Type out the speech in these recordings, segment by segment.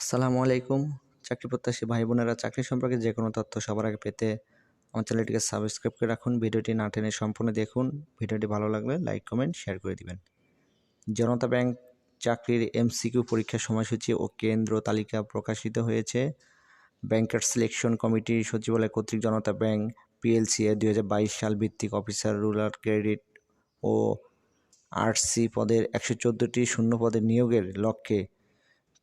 আসসালামু আলাইকুম। চাকরি প্রত্যাশী ভাই বোনেরা চাকরি সম্পর্কে যে কোনো তথ্য সবার আগে পেতে আমার চ্যানেলটিকে সাবস্ক্রাইব করে রাখুন। ভিডিওটি না টেনে সম্পূর্ণ দেখুন। ভিডিওটি ভালো লাগলে লাইক কমেন্ট শেয়ার করে দিবেন। জনতা ব্যাংক চাকরির এমসিকিউ পরীক্ষার সময়সূচি ও কেন্দ্র তালিকা প্রকাশিত হয়েছে। ব্যাংকার সিলেকশন কমিটি সচিবালয় কর্তৃক জনতা ব্যাংক পিএলসি এর দুই সাল ভিত্তিক অফিসার রুরাল ক্রেডিট ও আরসি পদের একশো চোদ্দোটি শূন্য পদের নিয়োগের লক্ষ্যে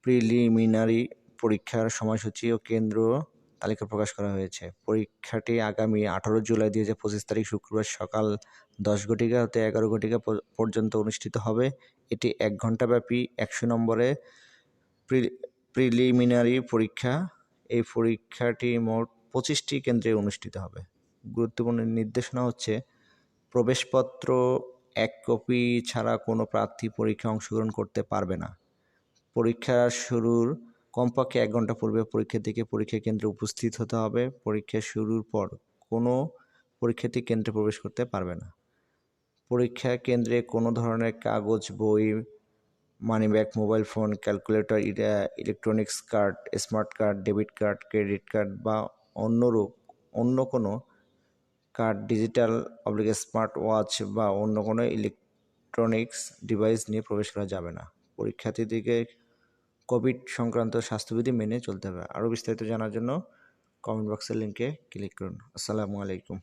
প্রিলিমিনারি পরীক্ষার সময়সূচি ও কেন্দ্র তালিকা প্রকাশ করা হয়েছে। পরীক্ষাটি আগামী আঠারো জুলাই দুই হাজার পঁচিশ তারিখ শুক্রবার সকাল দশ ঘটিকা হতে এগারো ঘটিকা পর্যন্ত অনুষ্ঠিত হবে। এটি এক ঘন্টাব্যাপী একশো নম্বরে প্রিলিমিনারি পরীক্ষা। এই পরীক্ষাটি মোট পঁচিশটি কেন্দ্রে অনুষ্ঠিত হবে। গুরুত্বপূর্ণ নির্দেশনা হচ্ছে, প্রবেশপত্র, এক কপি ছাড়া কোনো প্রার্থী পরীক্ষায় অংশগ্রহণ করতে পারবে না। পরীক্ষা শুরুর কমপক্ষে এক ঘণ্টা পূর্বে পরীক্ষার্থীকে পরীক্ষা কেন্দ্রে উপস্থিত হতে হবে। পরীক্ষা শুরুর পর কোনো পরীক্ষার্থী কেন্দ্রে প্রবেশ করতে পারবে না। পরীক্ষা কেন্দ্রে কোনো ধরনের কাগজ, বই, money bag, mobile phone, calculator electronics card, smart card, debit card, credit card বা অন্যরূপ, অন্য কোনো card, digital oblique smart watch বা অন্য কোনো ইলেকট্রনিক্স ডিভাইস নিয়ে প্রবেশ করা যাবে না। পরীক্ষার্থীদেরকে কোভিড সংক্রান্ত স্বাস্থ্যবিধি মেনে চলতে হবে। আরও বিস্তারিত জানার জন্য কমেন্ট বক্সের লিঙ্কে ক্লিক করুন। আসসালামু আলাইকুম।